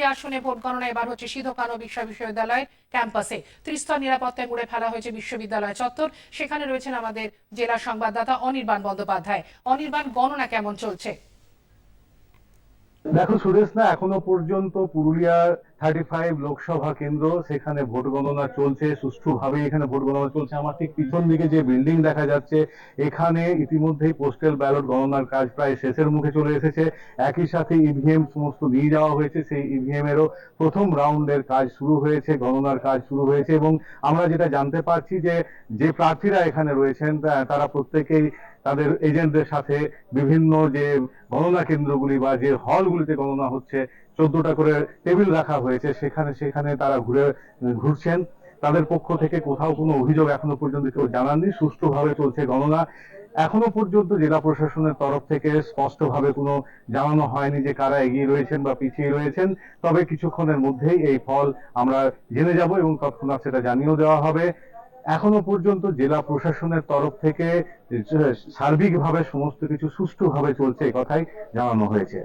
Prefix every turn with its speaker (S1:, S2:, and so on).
S1: কোতোয়ালি আসনে ভোট গণনা এবার হচ্ছে সিধু-কানু বিশ্ব বিশ্ববিদ্যালয়ের ক্যাম্পাসে। ত্রিস্তর নিরাপত্তায় মুড়ে ফেলা হয়েছে বিশ্ববিদ্যালয় চত্বর। সেখানে রয়েছেন আমাদের জেলা সংবাদদাতা অনির্বাণ বন্দ্যোপাধ্যায়। অনির্বাণ, গণনা কেমন চলছে?
S2: দেখো সুরেশ না এখনও পর্যন্ত পুরুলিয়া থার্টি ফাইভ লোকসভা কেন্দ্র, সেখানে ভোট গণনা চলছে, সুষ্ঠুভাবে এখানে ভোট গণনা চলছে। আমার ঠিক পিছন দিকে যে বিল্ডিং দেখা যাচ্ছে, এখানে ইতিমধ্যেই পোস্টাল ব্যালট গণনার কাজ প্রায় শেষের মুখে চলে এসেছে। একই সাথে ইভিএম সমস্ত নিয়ে যাওয়া হয়েছে, সেই ইভিএম এরও প্রথম রাউন্ডের কাজ শুরু হয়েছে, গণনার কাজ শুরু হয়েছে এবং আমরা যেটা জানতে পারছি যে যে প্রার্থীরা এখানে রয়েছেন তারা প্রত্যেকেই তাদের এজেন্টদের সাথে বিভিন্ন যে গণনা কেন্দ্রগুলি বা যে হলগুলিতে গণনা হচ্ছে চোদ্দটা করে টেবিল রাখা হয়েছে। সেখানে সেখানে তারা ঘুরে, ঘুরছেন। তাদের পক্ষ থেকে কোথাও কোনো অভিযোগ এখনও পর্যন্ত কেউ জানাননি। সুষ্ঠুভাবে চলছে গণনা। এখনও পর্যন্ত জেলা প্রশাসনের তরফ থেকে স্পষ্টভাবে কোনো জানানো হয়নি যে কারা এগিয়ে রয়েছেন বা পিছিয়ে রয়েছেন। তবে কিছুক্ষণের মধ্যেই এই ফল আমরা জেনে যাব এবং তৎক্ষণাৎ সেটা জানিয়েও দেওয়া হবে। এখনও পর্যন্ত জেলা প্রশাসনের তরফ থেকে সার্বিকভাবে সমস্ত কিছু সুষ্ঠুভাবে চলছে কথাই জানানো হয়েছে।